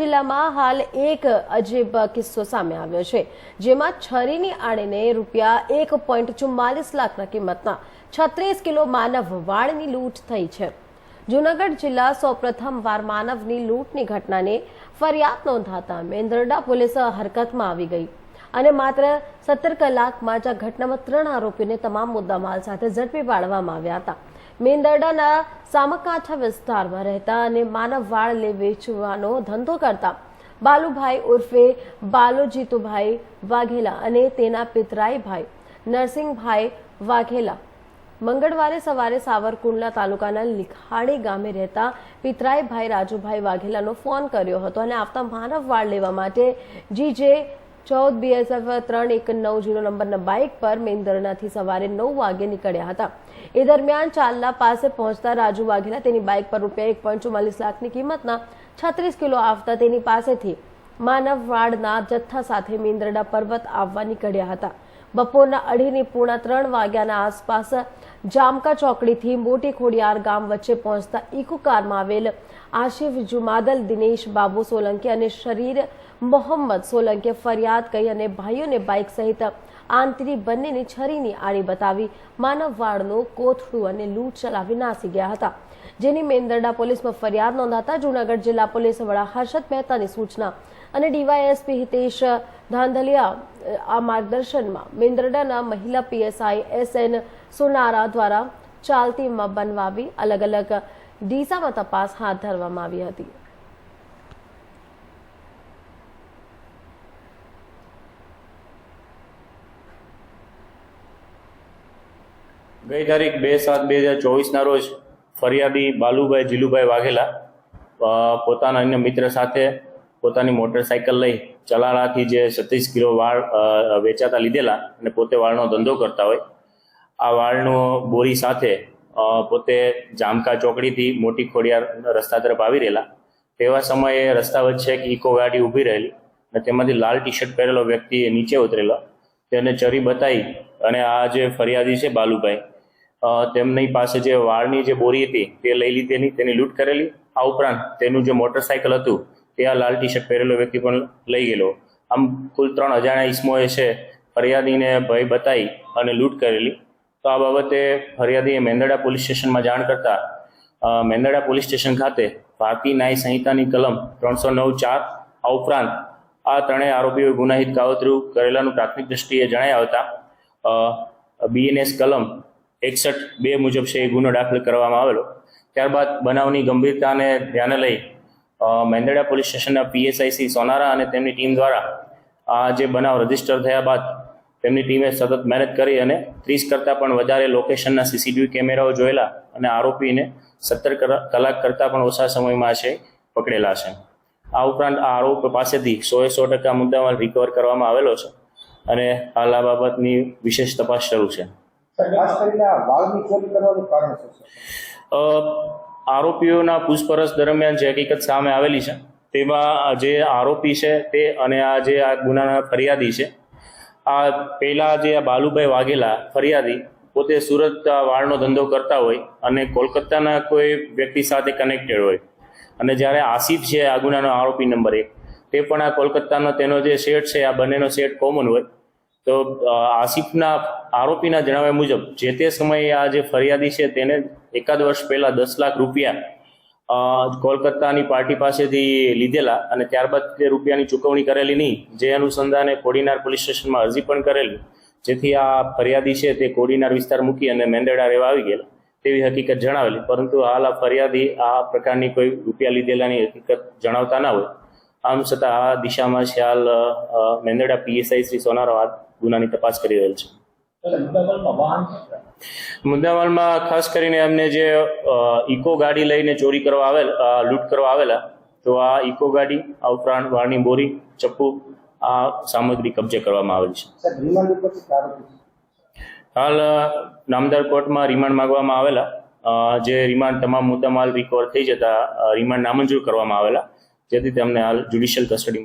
જિલ્લામાં હાલ એક અજીબ કિસ્સો સામે આવ્યો છે, જેમાં છરીની આડીને રૂપિયા એક પોઈન્ટ ચુમ્માલીસ લાખના કિંમતના છત્રીસ કિલો માનવ વાળની લૂંટ થઈ છે. જૂનાગઢ જિલ્લા સૌપ્રથમવાર માનવની લૂંટની ઘટનાને ફરિયાદ નોંધાતા મેંદરડા પોલીસ હરકતમાં આવી ગઈ અને માત્ર સત્તર કલાકમાં જ આ ઘટનામાં ત્રણ આરોપીઓને તમામ મુદ્દામાલ સાથે ઝડપી પાડવામાં આવ્યા હતા. મેંદરડાના સામકાંઠા વિસ્તારમાં રહેતા અને માનવ વાળ લે વેચવાનો ધંધો કરતા બાલુભાઈ ઉર્ફે બાલુજીતુભાઈ વાઘેલા અને તેના પિતરાઈભાઈ નરસિંહભાઈ વાઘેલા. મંગળવારે સવારે સાવરકુંડલા તાલુકાના લિખાડી ગામે રહેતા પિતરાઈભાઈ રાજુભાઈ વાઘેલાનો ફોન કર્યો હતો અને આવતા માનવ વાળ લેવા માટે જીજે ચૌદ બીએસએફ ત્રણ, એક નવ જીરો નંબરના બાઇક પર મેંદરડાથી સવારે નવ વાગે નીકળ્યા હતા. એ દરમિયાન ચાલના પાસે પહોંચતા રાજુ વાઘેલા તેની બાઇક પર રૂપિયા એક પોઈન્ટ ચુમ્માલીસ લાખની કિંમતના છત્રીસ કિલો આવતા તેની પાસેથી માનવ વાડના જથ્થા સાથે મેંદરડા પર્વત આવવા નીકળ્યા હતા. બપોરના અઢીની પૂર્ણ ત્રણ વાગ્યાના આસપાસ જામકા ચોકડીથી મોટી ખોડિયાર ગામ વચ્ચે પહોંચતા ઇકો કારમાં આવેલ આશિફ જુમાદલ દિનેશ બાબુ સોલંકી અને શરીર મોહમ્મદ સોલંકીએ ફરિયાદ કરી અને ભાઈઓને બાઇક સહિત આંતરી બંનેની છરીની આડી બતાવી માનવ વાળનું કોથળું અને લૂંટ ચલાવી નાસી ગયા હતા. જેની મેંદરડા પોલીસમાં ફરિયાદ નોંધાતા જૂનાગઢ જિલ્લા પોલીસ વડા હર્ષદ મહેતાની સૂચના અને ડીવાયએસપી હિતેશ ધાંધલિયા આ માર્ગદર્શનમાં મેંદરડાના મહિલા પીએસઆઈ એસ એન સોનારા દ્વારા ચાલતી બનવાવી અલગ અલગ ડીસામાં તપાસ હાથ ધરવામાં આવી હતી. ગઈ તારીખ બે સાત બે હજાર ચોવીસના રોજ ફરિયાદી બાલુભાઈ જીલુભાઈ વાઘેલા પોતાના અન્ય મિત્ર સાથે પોતાની મોટરસાયકલ લઈ ચલાળાથી જે સત્રીસ કિલો વાળ વેચાતા લીધેલા અને પોતે વાળનો ધંધો કરતા હોય. આ વાળનો બોરી સાથે પોતે જામકા ચોકડીથી મોટી ખોડિયાર રસ્તા તરફ આવી રહેલા. તેવા સમયે રસ્તા વચ્ચે એક ઇકો ગાડી ઊભી રહેલી અને તેમાંથી લાલ ટી શર્ટ પહેરેલો વ્યક્તિ નીચે ઉતરેલો. તેને ચરી બતાવી અને આ જે ફરિયાદી છે બાલુભાઈ તેમની પાસે જે વાળની જે બોરી હતી, તે લઈ લીધેલી તેની લૂંટ કરેલી. આ ઉપરાંત તેનું જે મોટરસાયકલ હતું, તે આ લાલ ટી શર્ટ પહેરેલો વ્યક્તિ પણ લઈ ગયેલો. આમ કુલ ત્રણ અજાણ્યા ઈસમોએ છે, ફરિયાદીને ભય બતાવી અને લૂંટ કરેલી. તો આ બાબતે ફરિયાદીએ મેંદરડા પોલીસ સ્ટેશનમાં જાણ કરતા મેંદરડા પોલીસ સ્ટેશન ખાતે ભારતીય ન્યાય સંહિતાની કલમ ત્રણસો નવ ચાર, આ ઉપરાંત આ ત્રણેય આરોપીઓએ ગુનાહિત કાવતરું કરેલાનું પ્રાથમિક દ્રષ્ટિએ જણાવ્યા હતા. બીએનએસ કલમ એકસઠ બે મુજબ છે એ ગુનો દાખલ કરવામાં આવેલો. ત્યારબાદ બનાવની ગંભીરતાને ધ્યાને લઈ મેંદડા પોલીસ સ્ટેશનના પીએસઆઈસી સોનારા અને તેમની ટીમ દ્વારા આ જે બનાવ રજિસ્ટર થયા બાદ તેમની ટીમે સતત મહેનત કરી અને ત્રીસ કરતાં પણ વધારે લોકેશનના સીસીટીવી કેમેરાઓ જોયેલા અને આરોપીને સત્તર કલાક કરતાં પણ ઓછા સમયમાં છે પકડેલા છે. આ ઉપરાંત આ આરોપ પાસેથી સોએ સો ટકા મુદ્દામાલ રિકવર કરવામાં આવેલો છે અને હાલ આ બાબતની વિશેષ તપાસ શરૂ છે. ખાસ કરીને આ વાળની ચોરી કરવાનું કારણ શું છે? આરોપીઓના પૂછપરછ દરમિયાન જે હકીકત સામે આવેલી છે તેમાં જે આરોપી છે તે અને આ જે આ ગુનાના ફરિયાદી છે આ પહેલા જે આ બાલુભાઈ વાઘેલા ફરિયાદી પોતે સુરત આ વાળનો ધંધો કરતા હોય અને કોલકાતાના કોઈ વ્યક્તિ સાથે કનેક્ટેડ હોય. અને જ્યારે આસિફ છે આ ગુનાનો આરોપી નંબર એક તે પણ આ કોલકાતાનો તેનો જે શેઠ છે આ બંનેનો શેઠ કોમન હોય. તો આસિફના આરોપીના જણાવ્યા મુજબ જે તે સમયે આ જે ફરિયાદી છે તેને એકાદ વર્ષ પહેલા દસ લાખ રૂપિયા કોલકાતાની પાર્ટી પાસેથી લીધેલા અને ત્યારબાદ તે રૂપિયાની ચૂકવણી કરેલી નહીં. જે અનુસંધાને કોડીનાર પોલીસ સ્ટેશનમાં અરજી પણ કરેલી. જેથી આ ફરિયાદી છે તે કોડીનાર વિસ્તાર મૂકી અને મેંદરડા રહેવા આવી ગયેલા. તેવી હકીકત જણાવેલી. પરંતુ હાલ આ ફરિયાદી આ પ્રકારની કોઈ રૂપિયા લીધેલાની હકીકત જણાવતા ના હોય. આમ છતાં આ દિશામાં છે હાલ મેંદરડા પીએસઆઈ શ્રી સોનારો આ ગુનાની તપાસ કરી રહેલ છે. મુદ્દામાલમાં ખાસ કરીને અમને જે ઇકો ગાડી લઈને ચોરી કરવા આવેલ લૂંટ કરવા આવેલા તો આ ઇકો ગાડી આ ઉપરાંત વાળની બોરી ચપ્પુ આ સામગ્રી કબજે કરવામાં આવેલ છે. હાલ નામદાર કોર્ટમાં રિમાન્ડ માંગવામાં આવેલા જે રિમાન્ડ તમામ મુદ્દામાલ રિકવર થઈ જતા રિમાન્ડ નામંજૂર કરવામાં આવેલા જેથી તેમને હાલ જ્યુડિશિયલ કસ્ટડી